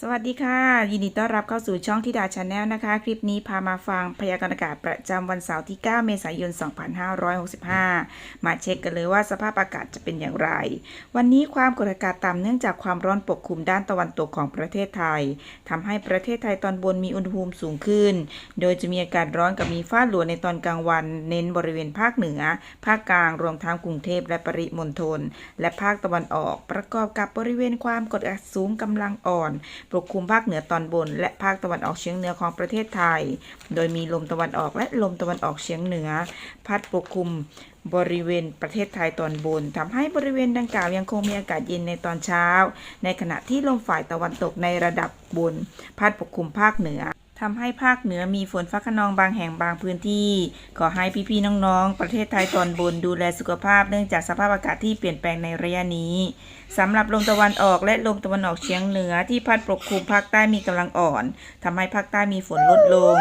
สวัสดีค่ะ ยินดีต้อนรับเข้าสู่ช่องทิดาชาแนลนะคะ คลิปนี้พามาฟังพยากรณ์อากาศประจำวันเสาร์ที่ 9 เมษายน 2565 มาเช็คกันเลยว่าสภาพอากาศจะเป็นอย่างไร วันนี้ความกดอากาศต่ำเนื่องจากความร้อนปกคลุมด้านตะวันตกของประเทศไทยทำให้ประเทศไทยตอนบนมีอุณหภูมิสูงขึ้น โดยจะมีอากาศร้อนกับมีฟ้าหลวในตอนกลางวัน เน้นบริเวณภาคเหนือ ภาคกลางรวมทั้งกรุงเทพและปริมณฑลและภาคตะวันออก ประกอบกับบริเวณความกดอากาศสูงกำลังอ่อนปกคลุมภาคเหนือตอนบน และภาคตะวันออกเฉียงเหนือของประเทศไทย โดยมีลมตะวันออกและลมตะวันออกเฉียงเหนือ พัดปกคลุมบริเวณประเทศไทยตอนบนทำให้บริเวณดังกล่าวยังคงมีอากาศเย็นในตอนเช้า ในขณะที่ลมฝ่ายตะวันตกในระดับบน พัดปกคลุมภาคเหนือ ทำให้ภาคเหนือมีฝนฟ้าขนองบางแห่งบางพื้นที่ ขอให้พี่ๆน้องๆ ประเทศไทยตอนบนดูแลสุขภาพเนื่องจากสภาพอากาศที่เปลี่ยนแปลงในระยะนี้สำหรับลมตะวันออกและลมตะวันออกเฉียงเหนือที่พัดปกคลุมภาคใต้มีกำลังอ่อนทำให้ภาคใต้มีฝนลดลง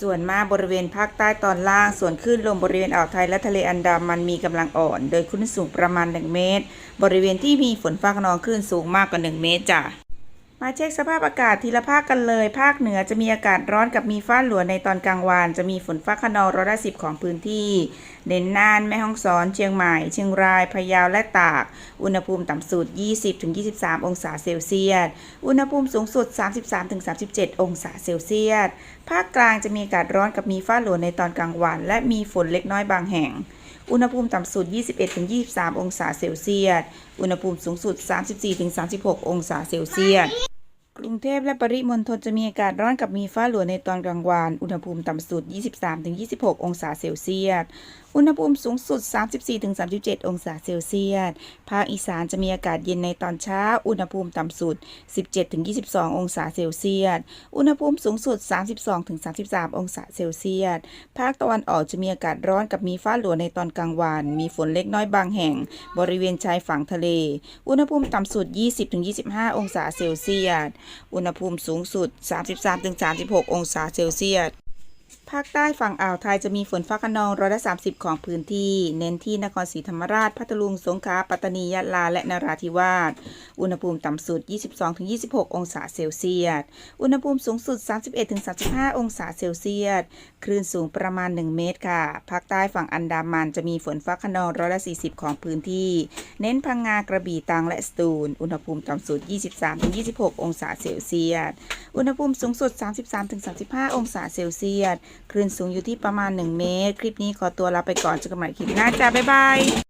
ส่วนมากบริเวณภาคใต้ตอนล่าง ส่วนคลื่นลมบริเวณอ่าวไทยและทะเลอันดามันมีกำลังอ่อน โดยคลื่นสูงประมาณ 1 เมตร บริเวณที่มีฝนฟ้าขนองคลื่นสูงมากกว่า 1 เมตรจ้ะ มาเช็คสภาพอากาศทีละภาคกันเลย ภาคเหนือจะมีอากาศร้อนกับมีฟ้าหลวในตอนกลางวัน จะมีฝนฟ้าขนองร้อยละสิบของพื้นที่ เด่นน่านแม่ฮ่องสอน เชียงใหม่ เชียงราย พะเยาและตาก อุณหภูมิต่ำสุด 20-23 องศาเซลเซียส อุณหภูมิสูงสุด 33-37 องศาเซลเซียส ภาคกลางจะมีอากาศร้อนกับมีฟ้าหลวในตอนกลางวัน และมีฝนเล็กน้อยบางแห่ง อุณหภูมิต่ำสุด 21-23 องศาเซลเซียส อุณหภูมิสูงสุด 34-36 องศาเซลเซียส รุงเทพและปริมณฑลจะมีอากาศร้อนกับมีฟ้าหลวในตอนกลางวัน อุณหภูมิต่ำสุด 23-26 องศาเซลเซียส อุณหภูมิสูงสุด 34-37 องศาเซลเซียส ภาคอีสานจะมีอากาศเย็นในตอนเช้า อุณหภูมิต่ำสุด 17-22 องศาเซลเซียส อุณหภูมิสูงสุด 32-33 องศาเซลเซียส ภาคตะวันออกจะมีอากาศร้อนกับมีฟ้าหลวในตอนกลางวัน มีฝนเล็กน้อยบางแห่ง บริเวณชายฝั่งทะเล อุณหภูมิต่ำสุด 20-25 องศาเซลเซียสอุณหภูมิสูงสุด 33-36 องศาเซลเซียสภาคใต้ฝั่งอ่าวไทยจะมีฝนฟ้าขนองร้อยละ30ของพื้นที่ เน้นที่นครศรีธรรมราช พัทลุง สงขลา ปัตตานี ยะลา และนราธิวาส อุณหภูมิต่ำสุด 22-26 องศาเซลเซียส อุณหภูมิสูงสุด 31-35 องศาเซลเซียส คลื่นสูงประมาณ 1 เมตรค่ะ ภาคใต้ฝั่งอันดามันจะมีฝนฟ้าขนองร้อยละ40 ของพื้นที่ เน้นพังงากระบี่ตรังและสตูล อุณหภูมิต่ำสุด 23-26 องศาเซลเซียส อุณหภูมิสูงสุด 33-35 องศาเซลเซียสคลื่นสูงอยู่ที่ประมาณ 1 เมตร คลิปนี้ขอตัวลาไปก่อนเจอกันใหม่คลิปหน้าจ้าบ๊ายบาย